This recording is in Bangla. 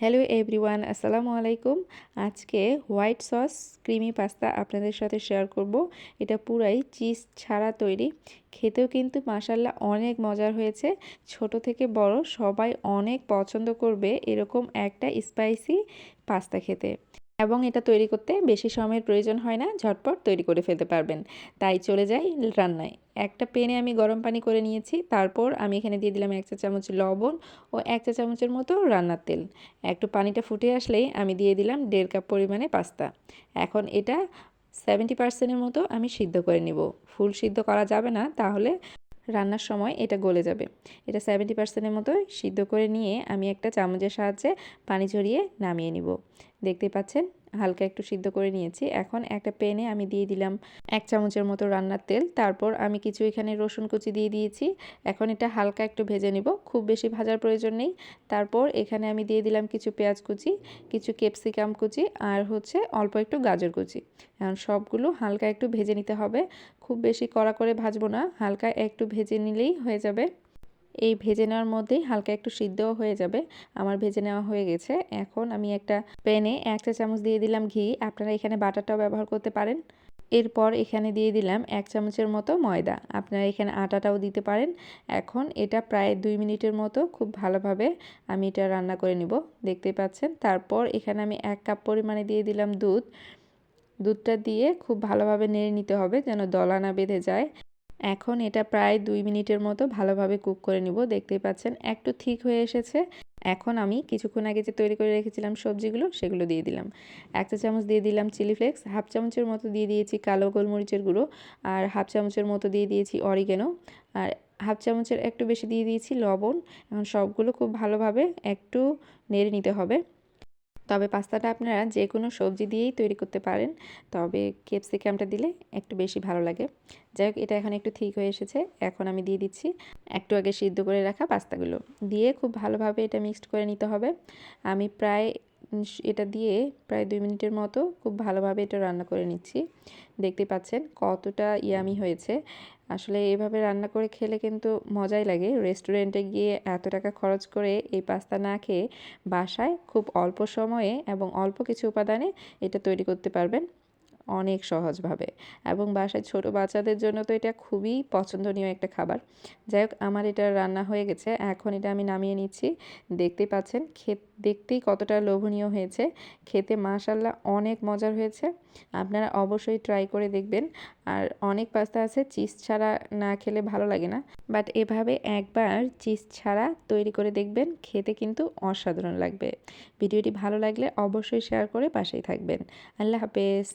হ্যালো এভরিওয়ান, আসসালামু আলাইকুম। আজকে হোয়াইট সস, ক্রিমি পাস্তা আপনাদের সাথে শেয়ার করব। এটা পুরাই চিজ ছাড়া তৈরি। খেতেও কিন্তু মাসাল্লা অনেক মজার হয়েছে। ছোট থেকে বড় সবাই অনেক পছন্দ করবে এরকম একটা স্পাইসি পাস্তা খেতে। এবং এটা তৈরি করতে বেশি সময়ের প্রয়োজন হয় না, ঝটপট তৈরি করে ফেলতে পারবেন। তাই চলে যাই রান্নায়। একটা পেনে আমি গরম পানি করে নিয়েছি, তারপর আমি এখানে দিয়ে দিলাম এক চা চামচ লবণ ও এক চা চামচের মতো রান্নার তেল। একটু পানিটা ফুটে আসলেই আমি দিয়ে দিলাম দেড় কাপ পরিমাণে পাস্তা। এখন এটা সেভেন্টি পার্সেন্টের মতো আমি সিদ্ধ করে নিব। ফুল সিদ্ধ করা যাবে না, তাহলে রান্নার সময় এটা গলে যাবে। এটা সেভেন্টি পার্সেন্টের মতো সিদ্ধ করে নিয়ে আমি একটা চামচের সাহায্যে পানি ঝরিয়ে নামিয়ে নিব। দেখতে পাচ্ছেন? হালকা একটু সিদ্ধ করে নিয়েছি। এখন একটা প্যানে আমি দিয়ে দিলাম এক চামচের মতো রান্নার তেল। তারপর আমি কিছু এখানে রসুন কুচি দিয়ে দিয়েছি। এখন এটা হালকা একটু ভেজে নিব। খুব বেশি ভাজার প্রয়োজন নেই। তারপর এখানে আমি দিয়ে দিলাম কিছু পেঁয়াজ কুচি, কিছু ক্যাপসিকাম কুচি আর হচ্ছে অল্প একটু গাজর কুচি। এখন সবগুলো হালকা একটু ভেজে নিতে হবে। খুব বেশি কড়া করে ভাজবো না। হালকা একটু ভেজে নিলেই হয়ে যাবে। এই ভেজে নেওয়ার মধ্যেই হালকা একটু সিদ্ধও হয়ে যাবে। আমার ভেজে নেওয়া হয়ে গেছে। এখন আমি একটা প্যানে এক চা চামচ দিয়ে দিলাম ঘি। আপনারা এখানে বাটারটাও ব্যবহার করতে পারেন। এরপর এখানে দিয়ে দিলাম এক চামচের মতো ময়দা। আপনারা এখানে আটাটাও দিতে পারেন। এখন এটা প্রায় দুই মিনিটের মতো খুব ভালোভাবে আমি এটা রান্না করে নিব। দেখতে পাচ্ছেন? তারপর এখানে আমি এক কাপ পরিমাণে দিয়ে দিলাম দুধ। দুধটা দিয়ে খুব ভালোভাবে নেড়ে নিতে হবে যেন দলা না বেঁধে যায়। এখন এটা প্রায় দুই মিনিটের মতো ভালোভাবে কুক করে নিব। দেখতেই পাচ্ছেন, একটু ঠিক হয়ে এসেছে। এখন আমি কিছুক্ষণ আগে যে তৈরি করে রেখেছিলাম সবজিগুলো, সেগুলো দিয়ে দিলাম। এক চা চামচ দিয়ে দিলাম চিলি ফ্লেক্স, হাফ চামচের মতো দিয়ে দিয়েছি কালো গোলমরিচের গুঁড়ো, আর হাফ চামচের মতো দিয়ে দিয়েছি অরিগেনো, আর হাফ চামচের একটু বেশি দিয়ে দিয়েছি লবণ। এখন সবগুলো খুব ভালোভাবে একটু নেড়ে নিতে হবে। তবে পাস্তাটা আপনারা যে কোনো সবজি দিয়েই তৈরি করতে পারেন। তবে ক্যাপসিকামটা দিলে একটু বেশি ভালো লাগে। যাই এটা এখন একটু ঠিক হয়ে এসেছে। এখন আমি দিয়ে দিচ্ছি একটু আগে সিদ্ধ করে রাখা পাস্তাগুলো। দিয়ে খুব ভালোভাবে এটা মিক্সড করে নিতে হবে। আমি প্রায় এটা দিয়ে প্রায় দুই মিনিটের মতো খুব ভালোভাবে এটা রান্না করে নিচ্ছি। দেখতে পাচ্ছেন কতটা ইয়ামি হয়েছে। আসলে এভাবে রান্না করে খেলে কিন্তু মজাই লাগে। রেস্টুরেন্টে গিয়ে এত টাকা খরচ করে এই পাস্তা না খেয়ে বাসায় খুব অল্প সময়ে এবং অল্প কিছু উপাদানে এটা তৈরি করতে পারবেন। অনেক সহজভাবে। এবং বাসায় ছোট বাচ্চাদের জন্য তো এটা খুবই পছন্দনীয় একটা খাবার। যাই হোক, আমার এটা রান্না হয়ে গেছে। এখন এটা আমি নামিয়ে নিচ্ছি। দেখতে পাচ্ছেন, খেত, দেখতেই কতটা লোভনীয় হয়েছে। খেতে মাশাল্লাহ অনেক মজার হয়েছে। আপনারা অবশ্যই ট্রাই করে দেখবেন। আর অনেক পাস্তা আছে চিজ ছাড়া না খেলে ভালো লাগে না। বাট এভাবে একবার চিজ ছাড়া তৈরি করে দেখবেন, খেতে কিন্তু অসাধারণ লাগবে। ভিডিওটি ভালো লাগলে অবশ্যই শেয়ার করে পাশেই থাকবেন। আল্লাহ হাফেজ।